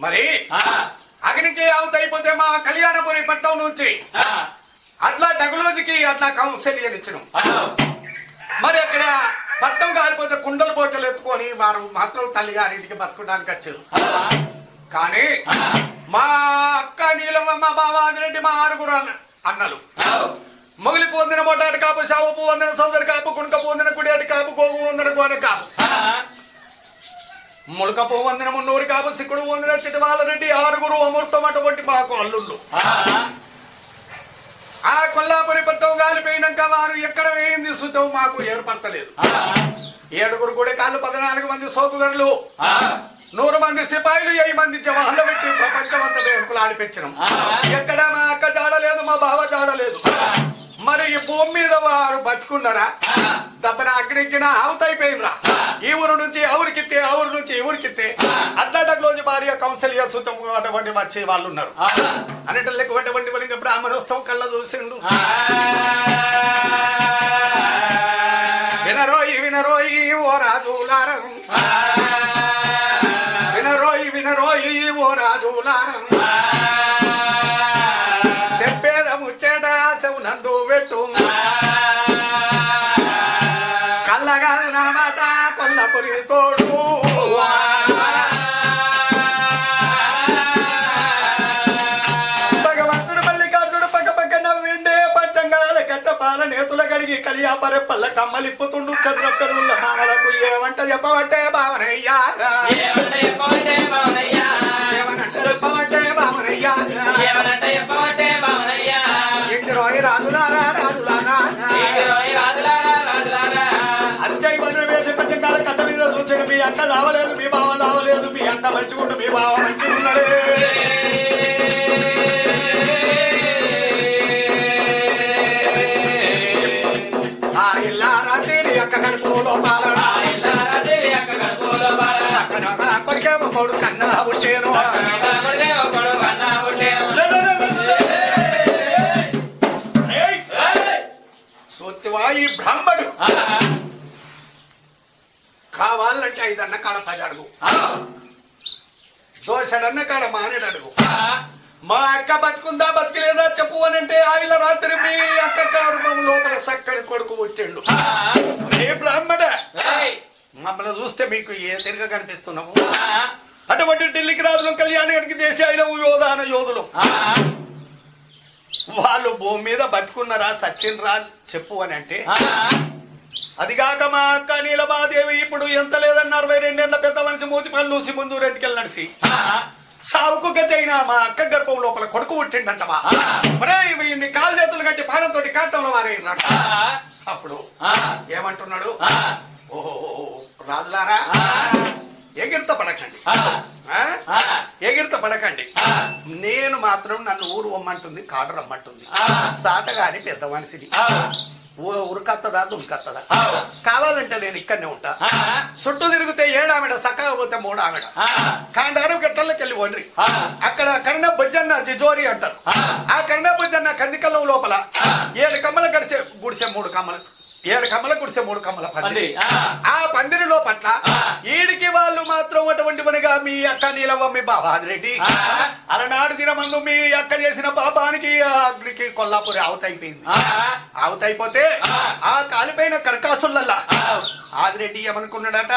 మరి అగ్నికి అవుతైపోతే మా కళ్యాణపురి పట్టణం నుంచి అట్లా టెక్నాలజీకి అట్లా కౌన్సిల్ ఇచ్చినాం. మరి అక్కడ పట్టం కాలిపోతే కుండలు బోటలు ఎత్తుకొని వారు మాత్రం తల్లి గారింటికి బతుకోవడానికి వచ్చారు. కానీ మా అక్క నీలమ్మ బావ ఆదిరెడ్డి మా ఆరుగురు అన్న అన్నలు. మొగిలి పొందిన మొటాటి కాపు శావపు వందన సోదరి కాపు కుణక పొందిన కుడియాటి కాపు గోగు వందన గోన కాపు. ఆ, ములక వందన మున్నూరి కాపు సిక్కుడు వందన చిటి రెడ్డి ఆరుగురు అమృతం అటువంటి మాకు అల్లుళ్ళు. ఆ, కొల్లాపురి పట్టం గాలిపోయినాక వారు ఎక్కడ వేయింది సుతం మాకు ఏర్పడతలేదు. ఏడుగురు కూడా కాళ్ళు పద్నాలుగు మంది సోకుదరులు నూరు మంది సిపాయిలు వెయ్యి మంది జవాన్లు పెట్టి ప్రపంచం అంతా వేడుకలు ఆడిపించడం ఆ. ఎక్కడ మా అక్క జాడలేదు మా బావ జాడలేదు. మరి ఈ భూమి మీద వారు బతుకున్నారా? ఆ, దప్పన అక్కడికి ఆవుతైపోయినరా ఈ ఊరు నుంచి ఆ ఊరు నుంచి ఈ ఊరికిత్తే అట్లాంటి భార్య కౌన్సిల్ సుతం అటువంటి వచ్చే వాళ్ళు ఉన్నారు వాడికి బ్రాహ్మణోత్సవం కళ్ళ చూసిండు. కల్లగా నా మాట కొల్లపురి తోడు భగవంతుడు మల్లికార్జుడు పక్క పక్క నవ్విండే పంచంగాల కట్ట పాల నేతుల గడిగి కలియాపరె పల్ల కమ్మలిప్పుతుండు చంద్ర పెరుగుల మామలకు ఏమంట చెప్పబట్టే భావనయ్యా? మంచిగుండు మీ బావ మంచిగున్నాడే. ఆ ఇల్లారా అక్క కడుపులో కొరికేమో కొడు కన్నా! సొత్తివా ఈ బ్రాహ్మడు. కావాలంటే ఐదన్న కాడ పది అడుగు దోషడన్న కాడ మానేడు మా అక్క బతుకుందా బతికలేదా చెప్పు అని అంటే ఆవిల రాత్రి మీ అక్క గర్భం లోపల సక్కని కొడుకు పుట్టిండు. ఏ బ్రాహ్మణ! మమ్మల్ని చూస్తే మీకు ఏ తిరగ కనిపిస్తున్నాము అటువంటి ఢిల్లీకి రాజులు కళ్యాణానికి దేశాయిలో యోధాన యోధులు. వాళ్ళు భూమి మీద బతుకున్నారా సచిన్రా చెప్పు అని అంటే అదిగాక మా అక్క నీలమాదేవి ఇప్పుడు ఎంత లేదన్న అరవై రెండేళ్ళ పెద్ద మనిషి మూతి పనులు లూసి ముందు రెండుకెళ్ళి నడిచి. ఆ, సావుకు గతైన మా అక్క గర్భం లోపల కొడుకు పుట్టిండంటవా? ఇన్ని కాలు చేతులు కట్టి పానంతో కాటంలో వారైనట అప్పుడు ఏమంటున్నాడు? ఓహో రాజులారా ఎగిరిత పడకండి. ఎగిరిత పడకండి. నేను మాత్రం నన్ను ఊరు రమ్మంటుంది కాడు రమ్మంటుంది. సాతగాని పెద్ద మనిషిని. ఉరుకత్తదా దుంకత్తదా కావాలంటే నేను ఇక్కడనే ఉంటా. చుట్టూ తిరిగితే ఏడావిడ సక్కగా పోతే మూడావిడ ఆ, కాండారు గట్టల్లోకి వెళ్ళి వండ్రి అక్కడ కర్ణ బుజ్జన్న జిజోరి అంటారు. ఆ. కర్ణ బుజ్జన్న కందికల్లం లోపల. ఏడు కమ్మల గడిచే గుడిసే మూడు కమ్మలు. ఏడు కమ్మల గుడిసే మూడు కమ్మల పందిరి. ఆ. పందిరిలో పట్ల. ఈడికి వాళ్ళు మాత్రం అటువంటి పనిగా మీ అక్క నీలవ్వ మీ బాబాదిరెడ్డి. అలనాడు దినమందు మీ అక్క చేసిన పాపానికి అగ్నికి కొల్లాపురి ఆవుతైపోయింది ఆ, ఆవుతైపోతే ఆ. కాలిపోయిన కరకాసులల్లా ఆదిరెడ్డి ఏమనుకున్నాడట.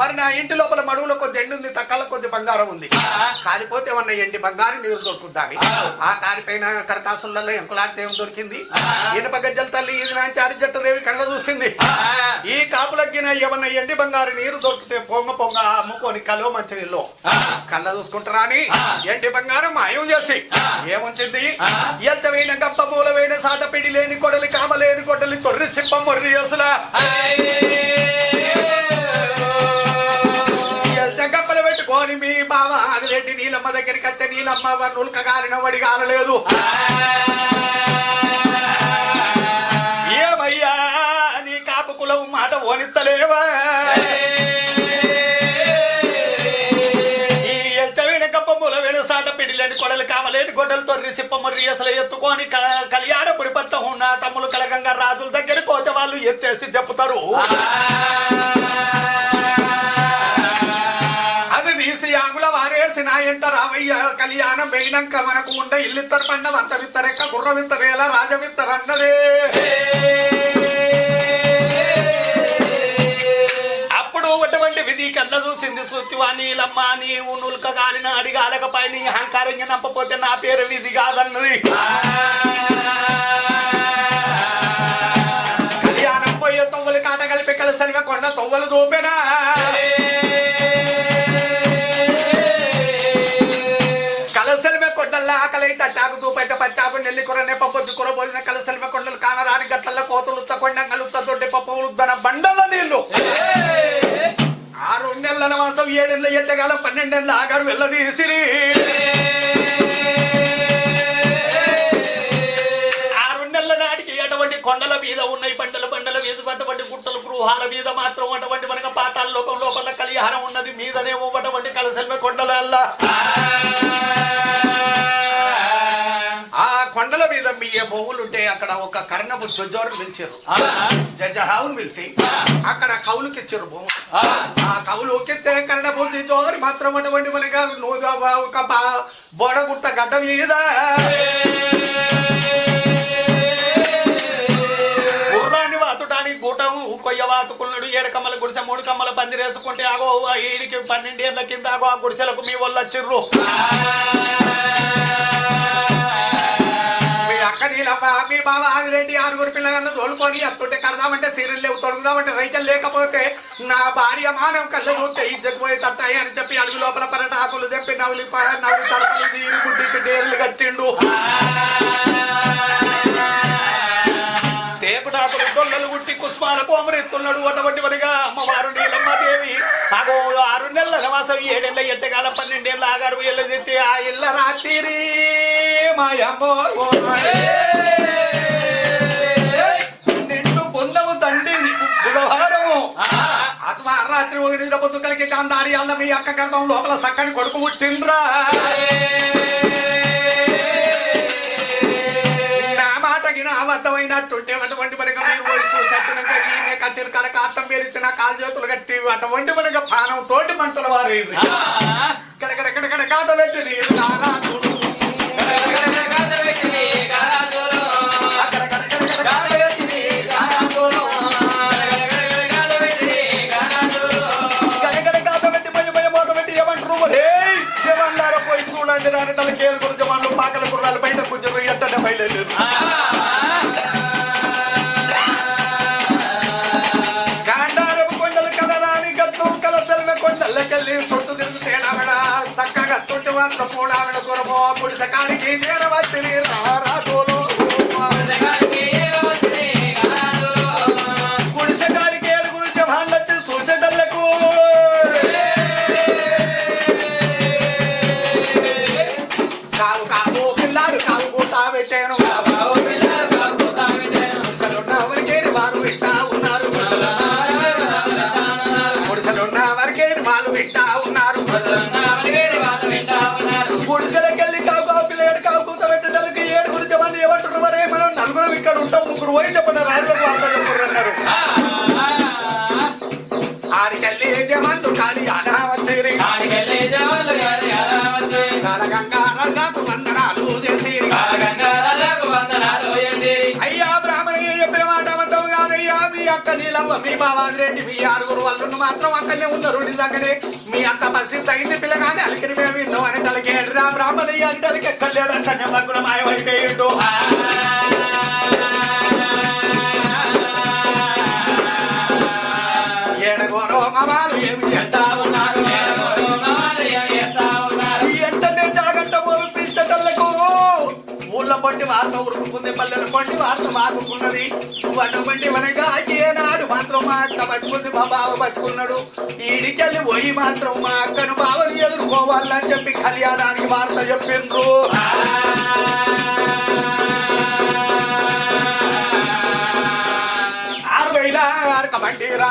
మరి నా ఇంటి లోపల మడుగులో కొద్ది ఎండు ఉంది తక్కల కొద్ది బంగారం ఉంది. కాలిపోతే ఉన్న ఎండి బంగారం నీరు దొరుకుద్దాని ఆ. కాలిపోయిన కరకాసులలో ఎంకులాంటి ఏం దొరికింది. ఇనుప గజ్జల తల్లి ఇది నాంచి అరిజట్టదేవి కళ్ళ చూసింది ఈ కాపులగ్గిన ఏమన్నా ఎండి బంగారు నీరు దొరికితే పొంగ పొంగ అమ్ముకొని కలువ మంచి ఆ. కళ్ళ చూసుకుంటారా అని. ఎండి బంగారం మాయం చేసి. ఏముంచింది ఆ. ఎచ్చవైన గప్ప మూలవైన సాట పిడి లేని కొడలి కామలేని కొడలి తొర్రి సిప్ప మొర్రి అసలు పెట్టుకొని మీ బావ ఆదిరెడ్డి నీలమ్మ దగ్గరికి అత్తే నీలమ్మ నుల్క గాలిన వడి గాలలేదు ఏమయ్యా నీ కాపు కులం మాట ఓనిత్తలేవా? ఈ ఎల్చవైన గప్ప మూలవైన పిడిలేని కొడలు కామలేని గొడ్డలు తొర్రి సిప్ప అసలు ఎత్తుకొని క- కళ్యాణపురి పట్ట ఉన్న తమ్ములు కలగంగా రాజుల దగ్గర కోత వాళ్ళు ఎత్తేసి దెప్పుతారు. నా ఎంట రావయ్య కళ్యాణం వేయినాక మనకు ఉండే ఇల్లిత్తరు పండ వంత విత్తరెక్క గుర్ర విత్తరేల రాజవిత్తరన్నదే అప్పుడు అటువంటి విధి కళ్ళ చూసింది సుత్తివా నీలమ్మ నీవు నుల్క గాలిన అడిగాలకపై నీ అహంకారంగా నంపపోతే నా పేరు విధి కాదన్నది. కళ్యాణం పోయే తొవ్వలు కాట కలిపి కలిసరివ కొండ తొవ్వలు దూపెనా. దూపైత పచ్చాకు నెల్లి కూర నెప్పొద్దు పోలిన కొండలు కానరాని గట్ల కోతలు కొండంగలు దొడ్డి పప్పు దన బండల నీళ్ళు. ఆరు నెలల మాసం ఏడేళ్ళ ఎట్టగాలం పన్నెండేళ్ళ ఆగారు వెళ్ళదీసిరి ఆరు నెలల నాటికి అటువంటి కొండల మీద ఉన్నాయి పంటల పంటల మీద అటువంటి గుట్టలు గృహాల మీద మాత్రం అటువంటి మనకు పాతాల లోకం లోపల కలిహారం ఉన్నది మీదనేమో అటువంటి కలసల్వ కొండల మీద మీ బొవ్వులుంటే అక్కడ ఒక కర్ణపు జొజ్జోరు పిలిచారు జజహావును పిలిచి అక్కడ కవులుకి ఇచ్చారు భూము ఆ. కవులు కెత్తే కర్ణపు జోరి మాత్రం అటువంటి మనగా నూనె ఒక బోడగుట్ట గడ్డ మీద. గూటం కొయ్య వాతుకున్నాడు ఏడు కమ్మల గుడిసె మూడు కమ్మల పందిరేసుకుంటే ఆగో ఆ ఈడికి పన్నెండేళ్ళ కింద ఆగో ఆ గుడిసెలకు మీ వాళ్ళు వచ్చిర్రు. అక్క నీలమ్మ మీ బావ ఆదిరెడ్డి ఆరుగురు పిల్లలను తోలుకొని అత్తుంటే కడదామంటే సీరియల్ లేవు తొడుగుదామంటే రైతులు లేకపోతే నా భార్య మానవ కళ్ళు చూస్తే ఇజ్జత్ పోయి తట్టాయి అని చెప్పి అడుగు లోపల పరట ఆకులు తెప్పి నవ్వులి ప- తడపలు తీరు గుడ్డికి డేర్లు కట్టిండు. తేపుటాకులు దొల్లలు గుట్టి కుస్మాలకు అమరెత్తున్నాడు అటువంటి వనిగా అమ్మవారు నీలమ్మదేవి. అగో ఆరు నెలల నవాసం ఏడేళ్ళ ఎట్టగాల పన్నెండేళ్ళ ఆగారు ఏళ్ళ తెచ్చి ఆ ఇళ్ళ రాత్రి. బుధవారము ఆత్మ రాత్రి ఒకటి పొద్దుకలకి కాందారి అల్ల మీ అక్క గర్భం లోపల సక్కని కొడుకు పుట్టిండ్రా నా మాటకి నా అబద్ధమైనట్టుంటే అటువంటి మనకు మీరు వయసు సచ్చినాక ఈయన కచ్చిరి కనుక అర్థం పేరిచ్చిన కాలు చేతులు కట్టి అటువంటి మనకు పానం తోటి మంటల వారు కడకడకడ కాత పెట్టి నీరు నారాజుడు. అక్కడక్కడక్కడక్కడ కూర్చొని ఎట్టనే బయలుదేరు గాండారపు కొండలు కలరాని గట్టు కల సెల్వ కొండలకెళ్ళి చుట్టూ తిరుగుతేనావిడ చక్కగా తుట్టి వంట పూడావిడ కురమో పుడిసకానికి సకానికి చేరవచ్చి రారాజులు వింటా ఉన్నారు గుడిసెలున్న వరకేని వాళ్ళు వింటా ఉన్నారు గుడిసెలకెళ్ళి కావు కావు పిల్లగాడు కావు కూత పెట్టడానికి ఏడు గురించి వాళ్ళు ఏమంటారు మరే? మనం నలుగురు ఇక్కడ ఉంటాం ముగ్గురు పోయి చెప్పండి రాజులకు వార్త చెప్పురు అన్నారు ఆడికెళ్ళి ఏం కానీ అనా అక్క నీలమ్మ మీ బావాదిరెడ్డి మీ ఆరుగురు వాళ్ళు మాత్రం అక్కడనే ఉన్నారు నిజంగానే మీ అక్క పరిస్థితి తగింది పిల్లగాని అలికిరి మేము విన్నాం అని తలకి రా బ్రాహ్మణయ్య అంటే అలికి ఎక్కలేడు అంటే మగ్గుల మాయమైపోయిండు అటువంటి వార్త ఉరుకుతుంది పల్లెల పండి వార్త మాకున్నది అటువంటి మనగా ఏనాడు మాత్రం మా అక్క పట్టుకుంది మా బావ పట్టుకున్నాడు ఈడికెళ్ళి పోయి మాత్రం మా అక్కను బావని ఎదుర్కోవాలని చెప్పి కళ్యాణానికి వార్త చెప్పిండ్రు. ఆరు వేల అరక బండిరా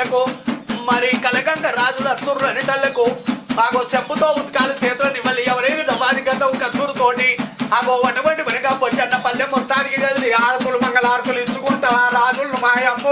వందటళ్ళకు మరి కలగంగ రాజులు అత్తుర్రు అనేటళ్ళకు మాకు చెప్పుతో ఉత్కాలు చేతులు ఇవ్వాలి ఎవరైనా దబాది గత కత్తురు తోటి ఆగో అటువంటి వనిగా పొచ్చన్న పల్లె మొత్తానికి కదిలి ఆడకులు మంగళార్కులు ఇచ్చుకుంటా రాజులు మాయమ్మ?